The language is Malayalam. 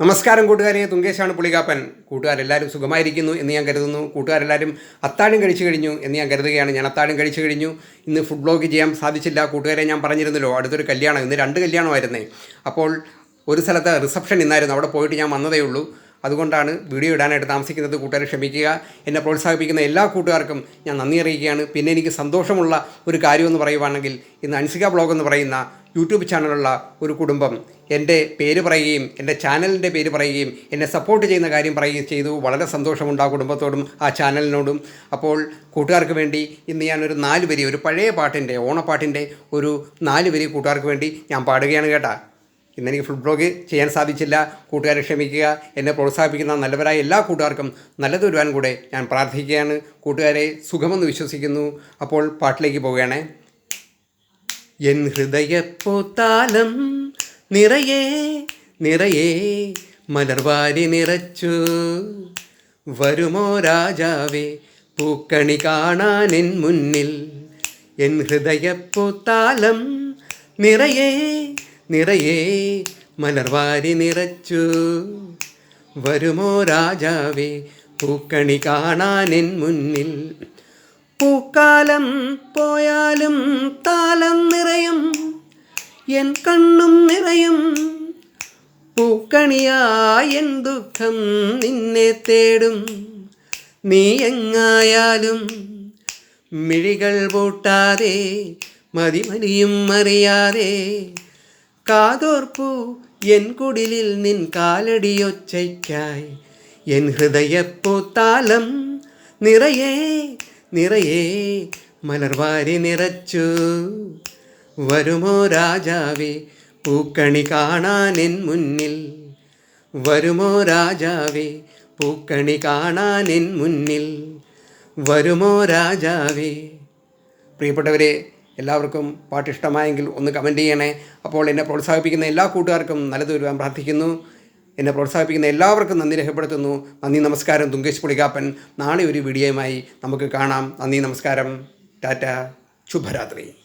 നമസ്കാരം കൂട്ടുകാരെ. തുങ്കേശാണ് പുളികാപ്പൻ. കൂട്ടുകാരെല്ലാവരും സുഖമായിരിക്കുന്നു എന്ന് ഞാൻ കരുതുന്നു. കൂട്ടുകാരെല്ലാവരും അത്താഴം കഴിച്ചു കഴിഞ്ഞു എന്ന് ഞാൻ കരുതുകയാണ്. ഞാൻ അത്താഴം കഴിച്ചു കഴിഞ്ഞു. ഇന്ന് ഫുഡ് ബ്ലോഗ് ചെയ്യാൻ സാധിച്ചില്ല. കൂട്ടുകാരെ ഞാൻ പറഞ്ഞിരുന്നല്ലോ അടുത്തൊരു കല്യാണം ഇന്ന് രണ്ട് കല്യാണമായിരുന്നേ. അപ്പോൾ ഒരു സ്ഥലത്ത് റിസപ്ഷൻ ഇന്നായിരുന്നു. അവിടെ പോയിട്ട് ഞാൻ വന്നതേ ഉള്ളൂ. അതുകൊണ്ടാണ് വീഡിയോ ഇടാനായിട്ട് താമസിക്കുന്നത്. കൂട്ടുകാരെ ക്ഷമിക്കുക. എന്നെ പ്രോത്സാഹിപ്പിക്കുന്ന എല്ലാ കൂട്ടുകാർക്കും ഞാൻ നന്ദി അറിയിക്കുകയാണ്. പിന്നെ എനിക്ക് സന്തോഷമുള്ള ഒരു കാര്യമെന്ന് പറയുവാണെങ്കിൽ ഇന്ന് അൻസിക ബ്ലോഗ് എന്ന് പറയുന്ന യൂട്യൂബ് ചാനലുള്ള ഒരു കുടുംബം എന്റെ പേര് പറയുകയും എന്റെ ചാനലിന്റെ പേര് പറയുകയും എന്നെ സപ്പോർട്ട് ചെയ്യുന്ന കാര്യം പറയുകയും ചെയ്തു. വളരെ സന്തോഷമുണ്ട് ആ കുടുംബത്തോടും ആ ചാനലിനോടും. അപ്പോൾ കൂട്ടുകാർക്ക് വേണ്ടി ഇന്ന് ഞാനൊരു നാല് വരി ഒരു പഴയ പാട്ടിന്റെ ഓണപ്പാട്ടിന്റെ ഒരു നാല് വരി കൂട്ടുകാർക്ക് വേണ്ടി ഞാൻ പാടുകയാണ് കേട്ടാ. ഇന്ന് എനിക്ക് ഫുഡ് ബ്ലോഗ് ചെയ്യാൻ സാധിച്ചില്ല. കൂട്ടുകാരെ ക്ഷമിക്കുക. എന്നെ പ്രോത്സാഹിപ്പിക്കുന്ന നല്ലവരായ എല്ലാ കൂട്ടുകാർക്കും നല്ലത് വരുവാൻ കൂടെ ഞാൻ പ്രാർത്ഥിക്കുകയാണ്. കൂട്ടുകാരെ സുഖമെന്ന് വിശ്വസിക്കുന്നു. അപ്പോൾ പാട്ടിലേക്ക് പോവുകയാണേ. എൻ ഹൃദയപ്പൂത്താലം നിറയെ നിറയെ മലർവാരി നിറച്ചു. വരുമോ രാജാവേ പൂക്കണി കാണാൻ എൻ മുന്നിൽ. എൻ ഹൃദയപ്പൂത്താലം നിറയെ നിറയെ മലർവാരി നിറച്ചു. വരുമോ രാജാവേ പൂക്കണി കാണാൻ എൻ മുന്നിൽ. പൂക്കാലം പോയാലും താലം നിറയും. എൻ കണ്ണും നിറയും. പൂക്കണിയായൻ ദുഃഖം നിന്നെ തേടും. നീ എങ്ങായാലും മിഴികൾ പൂട്ടാതെ മതിമതിയും അറിയാതെ. കാതോർപ്പു എൻ കുടിലിൽ നിൻ കാലടിയൊച്ചയ്ക്കായി. എൻ ഹൃദയപ്പൂത്താലം നിറയെ നിറയെ മലർവാരി നിറച്ചു. വരുമോ രാജാവേ പൂക്കണി കാണാനെൻ മുന്നിൽ. വരുമോ രാജാവേ പൂക്കണി കാണാനെൻ മുന്നിൽ. വരുമോ രാജാവേ. പ്രിയപ്പെട്ടവരെ എല്ലാവർക്കും പാട്ട് ഇഷ്ടമായെങ്കിൽ ഒന്ന് കമന്റ് ചെയ്യണേ. അപ്പോൾ എന്നെ പ്രോത്സാഹിപ്പിക്കുന്ന എല്ലാ കൂട്ടുകാർക്കും നല്ലത് വരുവാൻ പ്രാർത്ഥിക്കുന്നു. എന്നെ പ്രോത്സാഹിപ്പിക്കുന്ന എല്ലാവർക്കും നന്ദി രേഖപ്പെടുത്തുന്നു. നന്ദി നമസ്കാരം തുങ്കേഷ് പുളികാപ്പൻ. നാളെ ഒരു വീഡിയോയുമായി നമുക്ക് കാണാം. നന്ദി നമസ്കാരം. ടാറ്റ. ശുഭരാത്രി.